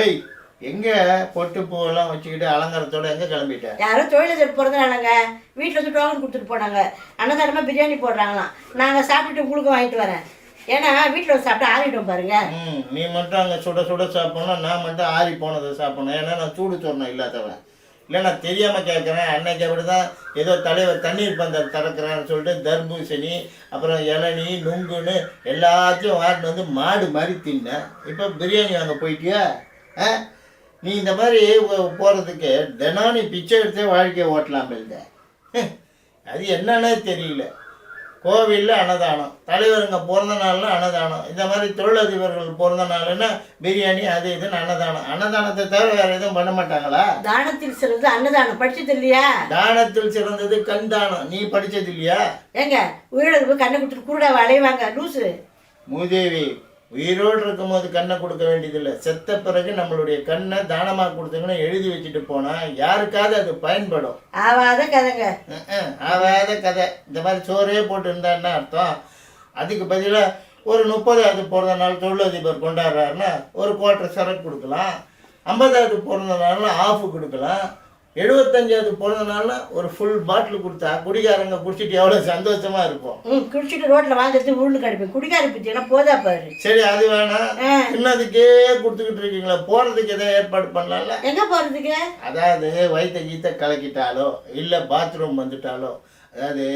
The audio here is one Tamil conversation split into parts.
ஏய் எங்க பொட்டு பூவெல்லாம் வச்சுக்கிட்டு அலங்காரத்தோட எங்க கிளம்பிட்ட? யாரோ தொழிலதிபர் பிறந்தனாலங்க வீட்டில் வந்து டோக்கன் கொடுத்துட்டு போனாங்க. அன்னதானமாக பிரியாணி போடுறாங்களாம். நாங்கள் சாப்பிட்டுட்டு உங்களுக்கு வாங்கிட்டு வரேன். ஏன்னா வீட்டில் சாப்பிட்டு ஆறிட்டோம் பாருங்க. ம் நீ மட்டும் அங்கே சுட சுட சாப்பிடணும் நான் மட்டும் ஆறி போனதை சாப்பிடணும். ஏன்னா நான் சூடு சொன்னேன் இல்லாதவன். இல்லை நான் தெரியாமல் கேட்குறேன். அன்னைக்கு அப்படி தான் ஏதோ தலைவர் தண்ணீர் பந்தல் திறக்கிறான்னு சொல்லிட்டு தர்பூசணி அப்புறம் இளநி நுங்குன்னு எல்லாத்தையும் வாங்கிட்டு வந்து மாடு மாதிரி தின்னேன். இப்போ பிரியாணி வாங்க போயிட்டியா? ஆ? நீ இந்த மாதிரி போகிறதுக்கு தினம் நீ பிச்சை எடுத்தே வாழ்க்கையை ஓட்டலாம் இல்லை அது என்னன்னே தெரியல. கோவிலில் அன்னதானம் தலைவருங்க பிறந்த நாள்னா அன்னதானம் இந்த மாதிரி தொழிலதிபர்கள் பிறந்த நாள்னா பிரியாணி அது இதுன்னு அன்னதானம். அன்னதானத்தை தவிர வேற எதுவும் பண்ண மாட்டாங்களா? தானத்தில் சிறந்து அன்னதானம். படிச்சது இல்லையா? தானத்தில் சிறந்தது கண் தானம். நீ படிச்சது இல்லையா? ஏங்க உயிரோடு போய் கண்ணை கொடுத்துட்டு குருடா அலைவாங்க லூசு. மூதேவி உயிரோடு இருக்கும்போது கண்ணை கொடுக்க வேண்டியதில்லை. செத்த பிறகு நம்மளுடைய கண்ணை தானமாக கொடுத்தீங்கன்னு எழுதி வச்சுட்டு போனால் யாருக்காவது அது பயன்படும். ஆவாத கதைங்க. ஆகாத கதை. இந்த மாதிரி சோறே போட்டு இருந்தான்னா அர்த்தம்? அதுக்கு பதிலாக ஒரு முப்பதாவது பிறந்த நாள் தொழிலதிபர் கொண்டாடுறாருன்னா ஒரு குவார்ட்டர் சரக்கு கொடுக்கலாம். ஐம்பதாவது பிறந்த நாள்னா ஆஃப் கொடுக்கலாம். எழுபத்தஞ்சாவது பிறந்த நாள்னா ஒரு ஃபுல் பாட்டில் கொடுத்தா குடிகாரங்க குடிச்சிட்டு எவ்வளோ சந்தோஷமா இருப்போம். ம் குடிச்சிட்டு ரோட்டில் வாங்கிறது உருண்டு கிடப்பேன். குடிக்கார பிச்சைனா போதா பாரு. சரி அது வேணாம் ஆ. இன்னதுக்கே கொடுத்துக்கிட்டு இருக்கீங்களா? போகிறதுக்கு எதாவது ஏற்பாடு பண்ணலாம்ல? எங்கே போகிறதுக்கு அதாவது வயிற்ற கீத்த கலக்கிட்டாலோ இல்லை பாத்ரூம் வந்துட்டாலோ அதாவது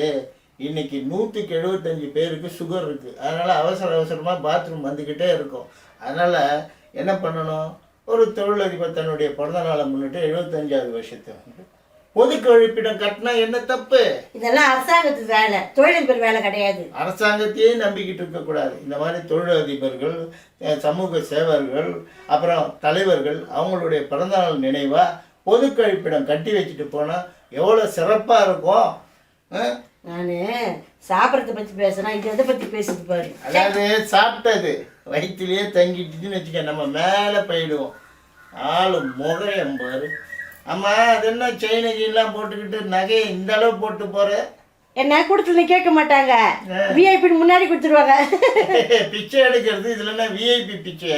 இன்னைக்கு நூற்றுக்கு எழுபத்தஞ்சு பேருக்கு சுகர் இருக்குது அதனால் அவசர அவசரமாக பாத்ரூம் வந்துக்கிட்டே இருக்கும். அதனால் என்ன பண்ணணும்? ஒரு தொழிலதிபர் தன்னுடைய பிறந்த நாளை முன்னிட்டு எழுபத்தஞ்சாவது வருஷத்தை வந்து பொது கழிப்பிடம் கட்டினா என்ன தப்பு? இதெல்லாம் அரசாங்கத்து வேலை. தொழிலதிபர் வேலை கிடையாது. அரசாங்கத்தையே நம்பிக்கிட்டு இருக்கக்கூடாது இந்த மாதிரி தொழிலதிபர்கள் சமூக சேவர்கள் அப்புறம் தலைவர்கள் அவங்களுடைய பிறந்தநாள் நினைவாக பொது கழிப்பிடம் கட்டி வச்சுட்டு போனால் எவ்வளோ சிறப்பாக இருக்கும்? நான் சாப்பிட்றத பற்றி பேசுகிறேன் இது எதை பற்றி பேசுது பாரு. அதாவது சாப்பிட்டது வயிற்றுலேயே தங்கிட்டுன்னு வச்சுக்க நம்ம மேலே போயிடுவோம். ஆளு முகம் பாரு. அம்மா அது என்ன செயினை கீழெலாம் போட்டுக்கிட்டு நகையை இந்த அளவு போட்டு போகிற என்ன கொடுத்துல கேட்க மாட்டாங்க. விஐபி முன்னாடி கொடுத்துருவாங்க. பிச்சை எடுக்கிறது இதுல என்ன விஐபி பிச்சை